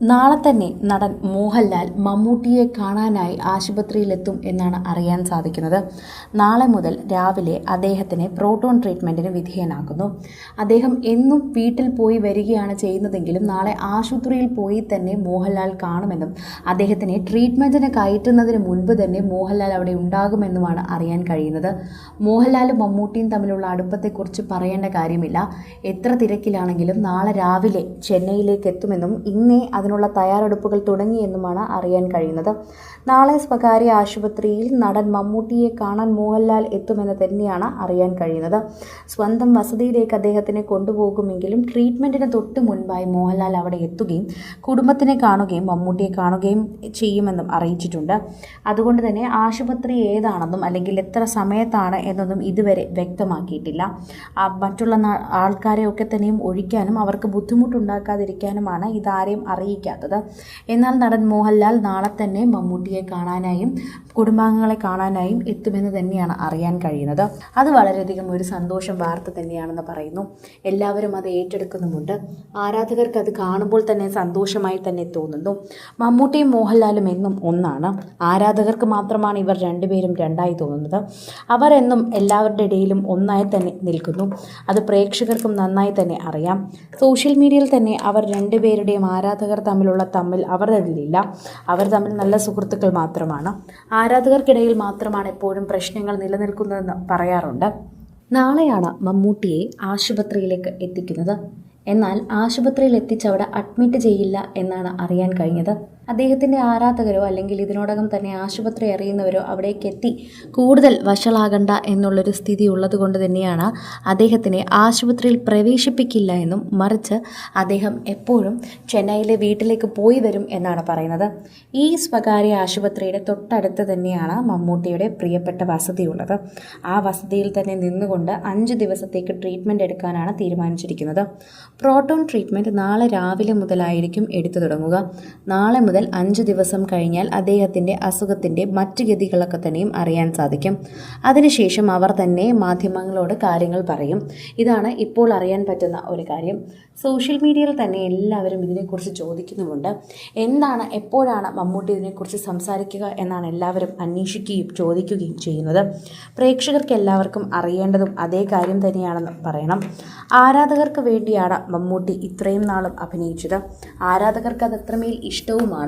നാളെ തന്നെ നടൻ മോഹൻലാൽ മമ്മൂട്ടിയെ കാണാനായി ആശുപത്രിയിലെത്തും എന്നാണ് അറിയാൻ സാധിക്കുന്നത്. നാളെ മുതൽ രാവിലെ അദ്ദേഹത്തിന് പ്രോട്ടോൺ ട്രീറ്റ്മെന്റിന് വിധേയനാക്കുന്നു അദ്ദേഹം എന്നും വീട്ടിൽ പോയി വരികയാണ് ചെയ്യുന്നതെങ്കിലും നാളെ ആശുപത്രിയിൽ പോയി തന്നെ മോഹൻലാൽ കാണുമെന്നും അദ്ദേഹത്തിനെ ട്രീറ്റ്മെന്റിന് കയറ്റുന്നതിന് മുൻപ് തന്നെ മോഹൻലാൽ അവിടെ ഉണ്ടാകുമെന്നുമാണ് അറിയാൻ കഴിയുന്നത്. മോഹൻലാലും മമ്മൂട്ടിയും തമ്മിലുള്ള അടുപ്പത്തെക്കുറിച്ച് പറയേണ്ട കാര്യമില്ല. എത്ര തിരക്കിലാണെങ്കിലും നാളെ രാവിലെ ചെന്നൈയിലേക്ക് എത്തുമെന്നും ഇന്നേ അതിനുള്ള തയ്യാറെടുപ്പുകൾ തുടങ്ങിയെന്നുമാണ് അറിയാൻ കഴിയുന്നത്. നാളെ സ്വകാര്യ ആശുപത്രിയിൽ നടൻ മമ്മൂട്ടിയെ കാണാൻ മോഹൻലാൽ എത്തുമെന്ന് തന്നെയാണ് അറിയാൻ കഴിയുന്നത്. സ്വന്തം വസതിയിലേക്ക് അദ്ദേഹത്തിനെ കൊണ്ടുപോകുമെങ്കിലും ട്രീറ്റ്മെന്റിന് തൊട്ട് മുൻപായി മോഹൻലാൽ അവിടെ എത്തുകയും കുടുംബത്തിനെ കാണുകയും മമ്മൂട്ടിയെ കാണുകയും ചെയ്യുമെന്നും അറിയിച്ചിട്ടുണ്ട്. അതുകൊണ്ട് തന്നെ ആശുപത്രി ഏതാണെന്നും അല്ലെങ്കിൽ എത്ര സമയത്താണ് എന്നൊന്നും ഇതുവരെ വ്യക്തമാക്കിയിട്ടില്ല. മറ്റുള്ള ആൾക്കാരെയൊക്കെ തന്നെയും ഒഴിക്കാനും അവർക്ക് ബുദ്ധിമുട്ടുണ്ടാക്കാതിരിക്കാനുമാണ് ഇതാരെയും അറിയിക്കാത്തത് എന്നാൽ നടൻ മോഹൻലാൽ നാളെ തന്നെ മമ്മൂട്ടിയെ കാണാനായും കുടുംബാംഗങ്ങളെ കാണാനായും എത്തുമെന്ന് തന്നെയാണ് അറിയാൻ കഴിയുന്നത്. അത് വളരെയധികം ഒരു സന്തോഷം വാർത്ത തന്നെയാണെന്ന് പറയുന്നു. എല്ലാവരും അത് ഏറ്റെടുക്കുന്നുമുണ്ട്. ആരാധകർക്ക് അത് കാണുമ്പോൾ തന്നെ സന്തോഷമായി തന്നെ തോന്നുന്നു. മമ്മൂട്ടിയും മോഹൻലാലും എന്നും ഒന്നാണ്. ആരാധകർക്ക് മാത്രമാണ് ഇവർ രണ്ടുപേരും രണ്ടായി തോന്നുന്നത്. അവർ എന്നും എല്ലാവരുടെ ഇടയിലും ഒന്നായി തന്നെ നിൽക്കുന്നു. അത് പ്രേക്ഷകർക്കും നന്നായി തന്നെ അറിയാം. സോഷ്യൽ മീഡിയയിൽ തന്നെ അവർ രണ്ടുപേരുടെയും ആരാധകർ തമ്മിലുള്ള തമ്മിൽ അവർ തമ്മിലില്ല അവർ തമ്മിൽ നല്ല സുഹൃത്തുക്കൾ മാത്രമാണ്. ആരാധകർക്കിടയിൽ മാത്രമാണ് എപ്പോഴും പ്രശ്നങ്ങൾ നിലനിൽക്കുന്നതെന്ന് പറയാറുണ്ട്. നാളെയാണ് മമ്മൂട്ടിയെ ആശുപത്രിയിലേക്ക് എത്തിക്കുന്നത്. എന്നാൽ ആശുപത്രിയിൽ എത്തിച്ചവിടെ അഡ്മിറ്റ് ചെയ്യില്ല എന്നാണ് അറിയാൻ കഴിഞ്ഞത്. അദ്ദേഹത്തിന്റെ ആരാധകരോ അല്ലെങ്കിൽ ഇതിനോടകം തന്നെ ആശുപത്രി അറിയുന്നവരോ അവിടേക്ക് എത്തി കൂടുതൽ വഷളാകണ്ട എന്നുള്ളൊരു സ്ഥിതി ഉള്ളതുകൊണ്ട് തന്നെയാണ് അദ്ദേഹത്തിനെ ആശുപത്രിയിൽ പ്രവേശിപ്പിക്കില്ല എന്നും മറിച്ച് അദ്ദേഹം എപ്പോഴും ചെന്നൈയിലെ വീട്ടിലേക്ക് പോയി വരും എന്നാണ് പറയുന്നത്. ഈ സ്വകാര്യ ആശുപത്രിയുടെ തൊട്ടടുത്ത് തന്നെയാണ് മമ്മൂട്ടിയുടെ പ്രിയപ്പെട്ട വസതിയുള്ളത്. ആ വസതിയിൽ തന്നെ നിന്നുകൊണ്ട് അഞ്ച് ദിവസത്തേക്ക് ട്രീറ്റ്മെന്റ് എടുക്കാനാണ് തീരുമാനിച്ചിരിക്കുന്നത്. പ്രോട്ടോൺ ട്രീറ്റ്മെന്റ് നാളെ രാവിലെ മുതലായിരിക്കും എടുത്തു തുടങ്ങുക. നാളെ മുതൽ അഞ്ച് ദിവസം കഴിഞ്ഞാൽ അദ്ദേഹത്തിന്റെ അസുഖത്തിന്റെ മറ്റ് ഗതികളൊക്കെ തന്നെയും അറിയാൻ സാധിക്കും. അതിനുശേഷം അവർ തന്നെ മാധ്യമങ്ങളോട് കാര്യങ്ങൾ പറയും. ഇതാണ് ഇപ്പോൾ അറിയാൻ പറ്റുന്ന ഒരു കാര്യം. സോഷ്യൽ മീഡിയയിൽ തന്നെ എല്ലാവരും ഇതിനെക്കുറിച്ച് ചോദിക്കുന്നുമുണ്ട്. എന്താണ് എപ്പോഴാണ് മമ്മൂട്ടി ഇതിനെക്കുറിച്ച് സംസാരിക്കുക എന്നാണ് എല്ലാവരും അന്വേഷിക്കുകയും ചോദിക്കുകയും ചെയ്യുന്നത്. പ്രേക്ഷകർക്ക് എല്ലാവർക്കും അറിയേണ്ടതും അതേ കാര്യം തന്നെയാണെന്ന് പറയണം. ആരാധകർക്ക് വേണ്ടിയാണ് മമ്മൂട്ടി ഇത്രയും നാളും അഭിനയിച്ചത്. ആരാധകർക്ക് അത് അത്രമേൽ ഇഷ്ടവുമാണ്.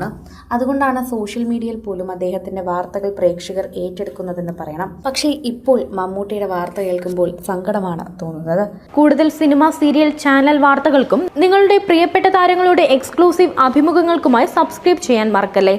അതുകൊണ്ടാണ് സോഷ്യൽ മീഡിയയിൽ പോലും അദ്ദേഹത്തിന്റെ വാർത്തകൾ പ്രേക്ഷകർ ഏറ്റെടുക്കുന്നതെന്ന് പറയണം. പക്ഷേ ഇപ്പോൾ മമ്മൂട്ടിയുടെ വാർത്ത കേൾക്കുമ്പോൾ സങ്കടമാണ് തോന്നുന്നത്. കൂടുതൽ സിനിമ സീരിയൽ ചാനൽ വാർത്തകൾക്കും നിങ്ങളുടെ പ്രിയപ്പെട്ട താരങ്ങളുടെ എക്സ്ക്ലൂസീവ് അഭിമുഖങ്ങൾക്കുമായി സബ്സ്ക്രൈബ് ചെയ്യാൻ മറക്കല്ലേ?